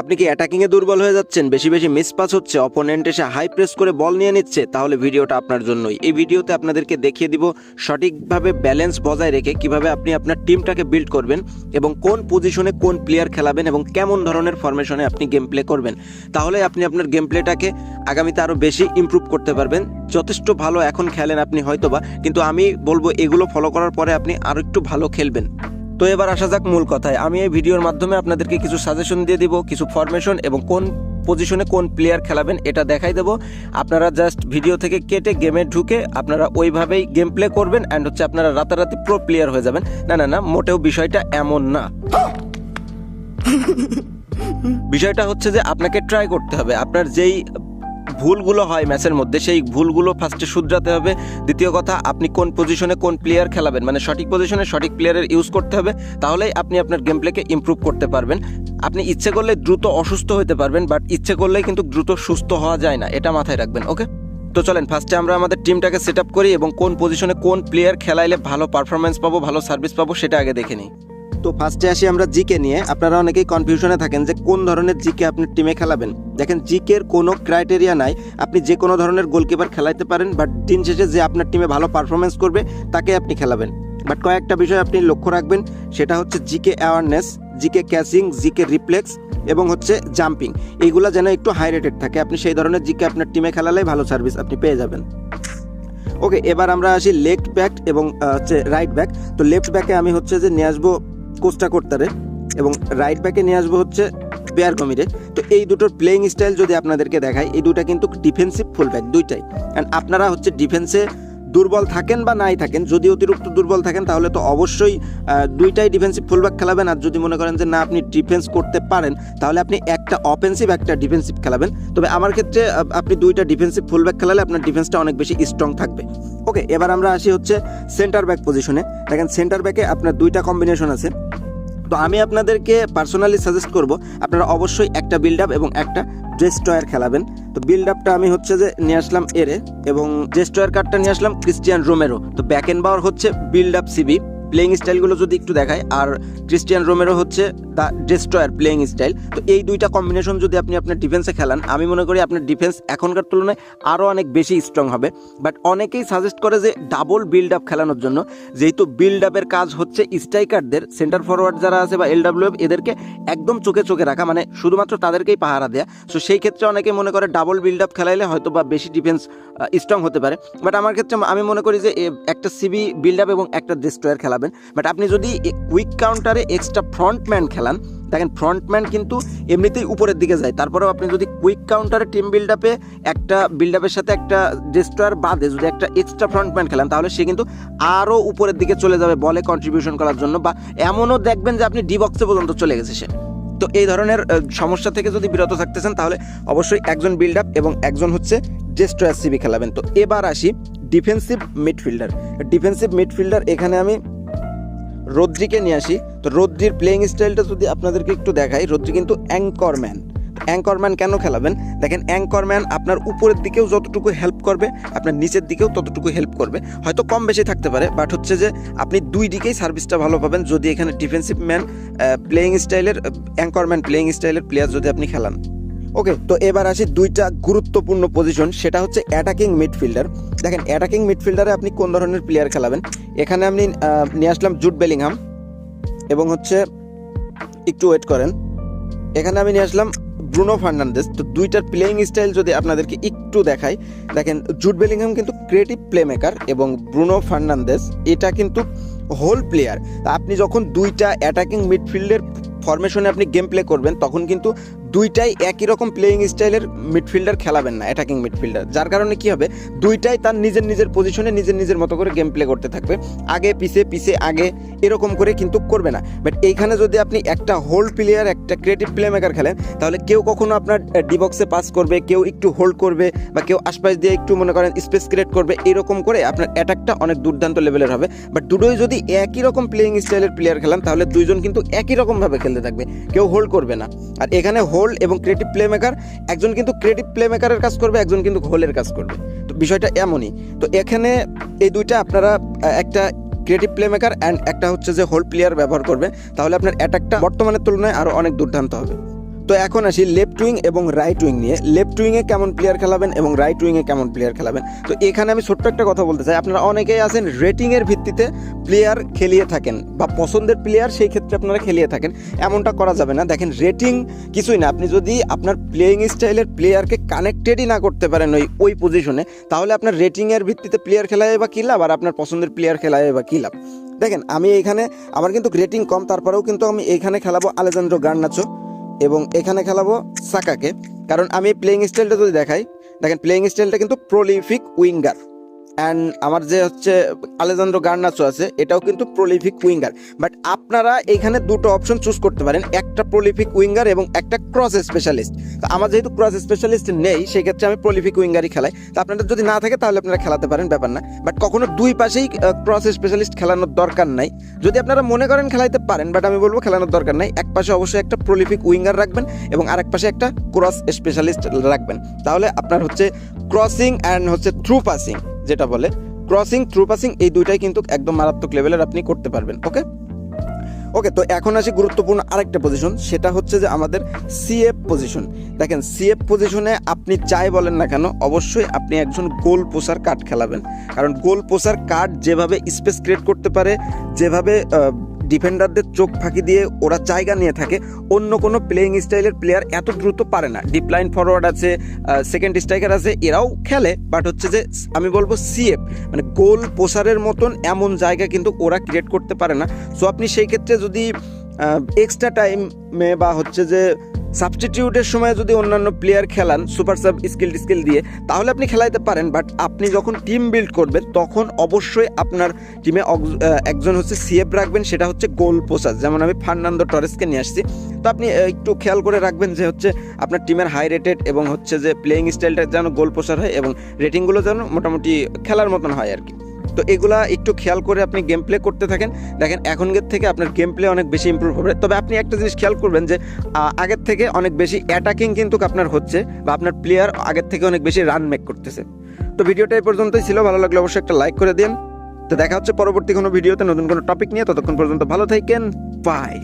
আপনি কি অ্যাটাকিংয়ে দুর্বল হয়ে যাচ্ছেন? বেশি বেশি মিস পাস হচ্ছে অপোনেন্ট এসে হাই প্রেস করে বল নিয়ে নিচ্ছে, তাহলে ভিডিওটা আপনার জন্যই। এই ভিডিওতে আপনাদেরকে দেখিয়ে দিব সঠিকভাবে ব্যালেন্স বজায় রেখে কীভাবে আপনি আপনার টিমটাকে বিল্ড করবেন এবং কোন পজিশনে কোন প্লেয়ার খেলাবেন এবং কেমন ধরনের ফরমেশনে আপনি গেম প্লে করবেন। তাহলে আপনি আপনার গেম প্লেটাকে আগামীতে আরও বেশি ইমপ্রুভ করতে পারবেন। যথেষ্ট ভালো এখন খেলেন আপনি হয়তোবা, কিন্তু আমি বলব এগুলো ফলো করার পরে আপনি আরও একটু ভালো খেলবেন। তো এবার আসা যাক মূল কথায়। আমি এই ভিডিওর মাধ্যমে আপনাদেরকে কিছু সাজেশন দিয়ে দিব, কিছু ফরমেশন এবং কোন পজিশনে কোন প্লেয়ার খেলাবেন এটা দেখাই দেবো। আপনারা জাস্ট ভিডিও থেকে কেটে গেমে ঢুকে আপনারা ওইভাবেই গেম প্লে করবেন অ্যান্ড হচ্ছে আপনারা রাতারাতি প্রো প্লেয়ার হয়ে যাবেন। না না না, মোটেও বিষয়টা এমন না। বিষয়টা হচ্ছে যে আপনাকে ট্রাই করতে হবে। আপনার যেই ভুলগুলো হয় ম্যাচের মধ্যে, সেই ভুলগুলো ফার্স্টে শুধরাতে হবে। দ্বিতীয় কথা, আপনি কোন পজিশনে কোন প্লেয়ার খেলাবেন? মানে সঠিক পজিশনে সঠিক প্লেয়ারের ইউজ করতে হবে, তাহলেই আপনি আপনার গেম প্লেকে ইম্প্রুভ করতে পারবেন। আপনি ইচ্ছে করলে দ্রুত অসুস্থ হতে পারবেন বাট ইচ্ছে করলেই কিন্তু দ্রুত সুস্থ হওয়া যায় না, এটা মাথায় রাখবেন ওকে তো চলেন ফার্স্টে আমরা আমাদের টিমটাকে সেট করি এবং কোন পজিশনে কোন প্লেয়ার খেলাইলে ভালো পারফরমেন্স পাবো, ভালো সার্ভিস পাবো, সেটা আগে দেখে নিই। তো ফার্স্টে আসি আমরা জিকে নিয়ে। আপনারা অনেকেই কনফিউশনে থাকেন যে কোন ধরনের জিকে আপনি টিমে খেলাবেন। দেখেন জিকের কোনো ক্রাইটেরিয়া নাই। আপনি যে কোনো ধরনের গোলকিপার খেলাইতে পারেন বাট দিন শেষে যে আপনার টিমে ভালো পারফরমেন্স করবে, তাকে আপনি খেলাবেন। বাট কয়েকটা বিষয় আপনি লক্ষ্য রাখবেন, সেটা হচ্ছে GK awareness GK catching GK reflex এবং হচ্ছে জাম্পিং এইগুলো যেন একটু হাই রেটেড থাকে। আপনি সেই ধরনের জিকে আপনার টিমে খেলালে ভালো সার্ভিস আপনি পেয়ে যাবেন। ওকে এবার আমরা আসি লেফট ব্যাক এবং হচ্ছে রাইট ব্যাক তো লেফট ব্যাকে আমি হচ্ছে যে নিয়ে আসব কোস্টা করতারে এবং রাইট ব্যাকে নিয়ে আসব হচ্ছে পেয়ার কমিরে তো এই দুটোর প্লেইং স্টাইল যদি আপনাদেরকে দেখাই, এই দুটা কিন্তু ডিফেন্সিভ ফুল ব্যাক দুইটাই। অ্যান্ড আপনারা হচ্ছে ডিফেন্সে দুর্বল থাকেন বা নাই থাকেন, যদি অতিরিক্ত দুর্বল থাকেন, তাহলে তো অবশ্যই দুইটাই ডিফেন্সিভ ফুলব্যাক খেলাবেন। আর যদি মনে করেন যে না, আপনি ডিফেন্স করতে পারেন, তাহলে আপনি একটা অফেন্সিভ একটা ডিফেন্সিভ খেলাবেন। তবে আমার ক্ষেত্রে আপনি দুইটা ডিফেন্সিভ ফুলব্যাক খেলালে আপনার ডিফেন্সটা অনেক বেশি স্ট্রং থাকবে। ওকে এবার আমরা আসি হচ্ছে সেন্টার ব্যাক পজিশনে দেখেন সেন্টার ব্যাকে আপনার দুইটা কম্বিনেশন আছে। তো আমি আপনাদেরকে পার্সোনালি সাজেস্ট করব, আপনারা অবশ্যই একটা বিল্ড আপ এবং একটা ড্রেস্টয়ার খেলাবেন। তো বিল্ড আপটা আমি হচ্ছে যে নিয়ে আসলাম এরে এবং ড্রেস্টয়ার কার্ডটা নিয়ে আসলাম ক্রিস্টিয়ান রোমেরো তো ব্যাক এন্ড বাওয়ার হচ্ছে বিল্ড আপ সিবি প্লেইং স্টাইলগুলো যদি একটু দেখায় আর ক্রিস্টিয়ান রোমেরো হচ্ছে দ্য ডেস্ট্রয়ার প্লেইং স্টাইল তো এই দুইটা কম্বিনেশন যদি আপনি আপনার ডিফেন্সে খেলান, আমি মনে করি আপনার ডিফেন্স এখনকার তুলনায় আরও অনেক বেশি স্ট্রং হবে। বাট অনেকেই সাজেস্ট করে যে ডাবল বিল্ড আপ খেলানোর জন্য, যেহেতু বিল্ড আপের কাজ হচ্ছে স্ট্রাইকারদের সেন্টার ফরওয়ার্ড যারা আছে বা এলডাব্লিউ এদেরকে একদম চোখে চোখে রাখা মানে শুধুমাত্র তাদেরকেই পাহারা দেয়া। সো সেই ক্ষেত্রে অনেকে মনে করে ডাবল বিল্ড আপ খেলাইলে হয়তো বা বেশি ডিফেন্স স্ট্রং হতে পারে। বাট আমার ক্ষেত্রে আমি মনে করি যে একটা সিবি বিল্ড আপ এবং একটা ডিস্ট্রয়ার খেলাবেন। বাট আপনি যদি কুইক কাউন্টারে এক্সট্রা ফ্রন্টম্যান খেলান, দেখেন ফ্রন্টম্যান কিন্তু এমনিতেই উপরের দিকে যায়। তারপরেও আপনি যদি কুইক কাউন্টারে টিম বিল্ড আপে একটা বিল্ড আপের সাথে একটা ডিস্ট্রয়ার বাদে যদি একটা এক্সট্রা ফ্রন্টম্যান খেলান, তাহলে সে কিন্তু আরও উপরের দিকে চলে যাবে বলে কন্ট্রিবিউশন করার জন্য বা এমনও দেখবেন যে আপনি ডি বক্সে পর্যন্ত চলে গেছে সে। তো এই ধরনের সমস্যা থেকে যদি বিরত থাকতেছেন তাহলে অবশ্যই একজন বিল্ড আপ এবং একজন হচ্ছে ডেস্ট্রয়ার সিবি খেলাবেন। তো এবার আসি ডিফেন্সিভ মিডফিল্ডার ডিফেন্সিভ মিডফিল্ডার এখানে আমি রদ্রিকে নিয়ে আসি। তো রদ্রির প্লেইং স্টাইলটা যদি আপনাদেরকে একটু দেখাই, রদ্রি কিন্তু অ্যাঙ্করম্যান অ্যাঙ্করম্যান কেন খেলাবেন? দেখেন অ্যাঙ্করম্যান আপনার উপরের দিকেও যতটুকু হেল্প করবে, আপনার নিচের দিকেও ততটুকু হেল্প করবে। হয়তো কম বেশি থাকতে পারে বাট হচ্ছে যে আপনি দুই দিকেই সার্ভিসটা ভালো পাবেন যদি এখানে ডিফেন্সিভ ম্যান প্লেইং স্টাইলের অ্যাঙ্করম্যান প্লেইং স্টাইলের প্লেয়ার যদি আপনি খেলান। ওকে তো এবার আসি দুইটা গুরুত্বপূর্ণ পজিশন সেটা হচ্ছে অ্যাটাকিং মিডফিল্ডার দেখেন অ্যাটাকিং মিডফিল্ডারে আপনি কোন ধরনের প্লেয়ার খেলাবেন? এখানে আমি নিয়ে আসলাম জুট বেলিংহাম এবং হচ্ছে একটু ওয়েট করেন। এখানে আমি নিয়ে আসলাম ব্রুনো ফার্নান্দেস তো দুইটার প্লেইং স্টাইল যদি আপনাদেরকে একটু দেখাই, দেখেন জুট বেলিংহাম কিন্তু ক্রিয়েটিভ প্লে মেকার এবং ব্রুনো ফার্নান্দেস এটা কিন্তু হোল প্লেয়ার আপনি যখন দুইটা অ্যাটাকিং মিডফিল্ডের ফরমেশনে আপনি গেম প্লে করবেন, তখন কিন্তু দুইটাই একই রকম প্লেইং স্টাইলের মিডফিল্ডার খেলাবেন না অ্যাটাকিং মিডফিল্ডার যার কারণে কি হবে? দুইটাই তার নিজের নিজের পজিশনে নিজের নিজের মতো করে গেম প্লে করতে থাকবে। আগে পিছে পিছে, আগে এরকম করে কিন্তু করবে না। বাট এইখানে যদি আপনি একটা হোল্ড প্লেয়ার একটা ক্রিয়েটিভ প্লে মেকার খেলেন, তাহলে কেউ কখনো আপনার ডিবক্সে পাস করবে, কেউ একটু হোল্ড করবে, বা কেউ আশপাশ দিয়ে একটু মনে করেন স্পেস ক্রিয়েট করবে, এরকম করে আপনার অ্যাটাকটা অনেক দুর্দান্ত লেভেলের হবে। বাট দুটোই যদি একই রকম প্লেইং স্টাইলের প্লেয়ার খেলান, তাহলে দুইজন কিন্তু একই রকমভাবে খেলতে থাকবে। কেউ হোল্ড করবে না। আর এখানে হোল্ড এবং ক্রিয়েটিভ প্লে মেকার একজন কিন্তু ক্রিয়েটিভ প্লে মেকারের কাজ করবে, একজন কিন্তু হোলের কাজ করবে। তো বিষয়টা এমনই। তো এখানে এই দুইটা আপনারা একটা ক্রিয়েটিভ প্লে মেকার অ্যান্ড একটা হচ্ছে যে হোল প্লেয়ার ব্যবহার করবে, তাহলে আপনার অ্যাটাকটা বর্তমানের তুলনায় আরও অনেক দুর্দান্ত হবে। তো এখন আসি লেফট উইং এবং রাইট উইং নিয়ে। লেফট উইংয়ে কেমন প্লেয়ার খেলাবেন এবং রাইট উইংয়ে কেমন প্লেয়ার খেলাবেন? তো এখানে আমি ছোট্ট একটা কথা বলতে চাই। আপনারা অনেকেই আছেন রেটিংয়ের ভিত্তিতে প্লেয়ার খেলিয়ে থাকেন বা পছন্দের প্লেয়ার সেই ক্ষেত্রে আপনারা খেলিয়ে থাকেন। এমনটা করা যাবে না। দেখেন রেটিং কিছুই না। আপনি যদি আপনার প্লেয়িং স্টাইলের প্লেয়ারকে কানেক্টেডই না করতে পারেন ওই ওই পজিশনে তাহলে আপনার রেটিংয়ের ভিত্তিতে প্লেয়ার খেলায় বা কী লাভ? আর আপনার পছন্দের প্লেয়ার খেলায় বা কী লাভ? দেখেন, আমি এখানে, আমার কিন্তু রেটিং কম, তারপরেও কিন্তু আমি এইখানে খেলাবো আলেজান্দ্রো গার্নাচো। এবং এখানে খেলাবো সাকাকে। কারণ আমি প্লেইং স্টাইলটা যদি দেখাই, দেখেন প্লেইং স্টাইলটা কিন্তু প্রলিফিক উইঙ্গার অ্যান্ড আমার যে হচ্ছে আলেজান্দ্রো গার্নাচো আছে, এটাও কিন্তু প্রলিফিক উইঙ্গার বাট আপনারা এখানে দুটো অপশন চুজ করতে পারেন, একটা প্রলিফিক উইঙ্গার এবং একটা ক্রস স্পেশালিস্ট তো আমার যেহেতু ক্রস স্পেশালিস্ট নেই, সেক্ষেত্রে আমি প্রলিফিক উইঙ্গারই খেলাই। তো আপনাদের যদি না থাকে, তাহলে আপনারা খেলাতে পারেন, ব্যাপার না। বাট কখনো দুই পাশেই ক্রস স্পেশালিস্ট খেলানোর দরকার নাই। যদি আপনারা মনে করেন খেলাইতে পারেন বাট আমি বলব খেলানোর দরকার নাই, এক পাশে অবশ্যই একটা প্রলিফিক উইঙ্গার রাখবেন এবং আরেক পাশে একটা ক্রস স্পেশালিস্ট রাখবেন। তাহলে আপনার হচ্ছে ক্রসিং অ্যান্ড হচ্ছে থ্রু পাসিং যেটা বলে ক্রসিং থ্রু পাসিং এই দুইটাই কিন্তু একদম মারাত্মক লেভেলের আপনি করতে পারবেন ওকে ওকে তো এখন আসি গুরুত্বপূর্ণ আরেকটা পজিশন সেটা হচ্ছে যে আমাদের সিএফ পজিশন দেখেন সিএফ পজিশনে আপনি চাই বলেন না কেন, অবশ্যই আপনি একজন গোল পোষার কাঠ খেলাবেন। কারণ গোল পোষার কার্ড যেভাবে স্পেস ক্রিয়েট করতে পারে, যেভাবে ডিফেন্ডারদের চোখ ফাঁকি দিয়ে ওরা জায়গা নিয়ে থাকে। অন্য কোনো প্লেয়িং স্টাইলের প্লেয়ার এত দ্রুত পারে না। ডিপলাইন ফরওয়ার্ড আছে সেকেন্ড স্ট্রাইকার আছে, এরাও খেলে বাট হচ্ছে যে, আমি বলব সিএফ মানে গোল পোসারের মতন এমন জায়গা কিন্তু ওরা ক্রিয়েট করতে পারে না। সো আপনি সেই ক্ষেত্রে যদি এক্সট্রা টাইমে বা হচ্ছে যে সাবস্টিটিউটের সময় যদি অন্যান্য প্লেয়ার খেলান সুপার সাব স্কিল স্কিল দিয়ে, তাহলে আপনি খেলাইতে পারেন বাট আপনি যখন টিম বিল্ড করবেন, তখন অবশ্যই আপনার টিমে একজন হচ্ছে সিএফ রাখবেন, সেটা হচ্ছে গোল পোসার যেমন আমি ফার্নান্দো টরেসকে নিয়ে আসছি। তো আপনি একটু খেয়াল করে রাখবেন যে হচ্ছে আপনার টিমের হাই রেটেড এবং হচ্ছে যে প্লেয়িং স্টাইলটা যেন গোল পোসার হয় এবং রেটিংগুলো যেন মোটামুটি খেলার মতন হয় আর কি। তো এগুলা একটু খেয়াল করে আপনি গেম প্লে করতে থাকেন। দেখেন, এখনকার থেকে আপনার গেম প্লে অনেক বেশি ইম্প্রুভ হবে। তবে আপনি একটা জিনিস খেয়াল করবেন যে আগের থেকে অনেক বেশি অ্যাটাকিং কিন্তু আপনার হচ্ছে বা আপনার প্লেয়ার আগের থেকে অনেক বেশি রান মেক করতেছে। তো ভিডিওটা এই পর্যন্তই ছিল। ভালো লাগলে অবশ্যই একটা লাইক করে দিন। তো দেখা হচ্ছে পরবর্তী কোনো ভিডিওতে নতুন কোনো টপিক নিয়ে। ততক্ষণ পর্যন্ত ভালো থাকেন। বাই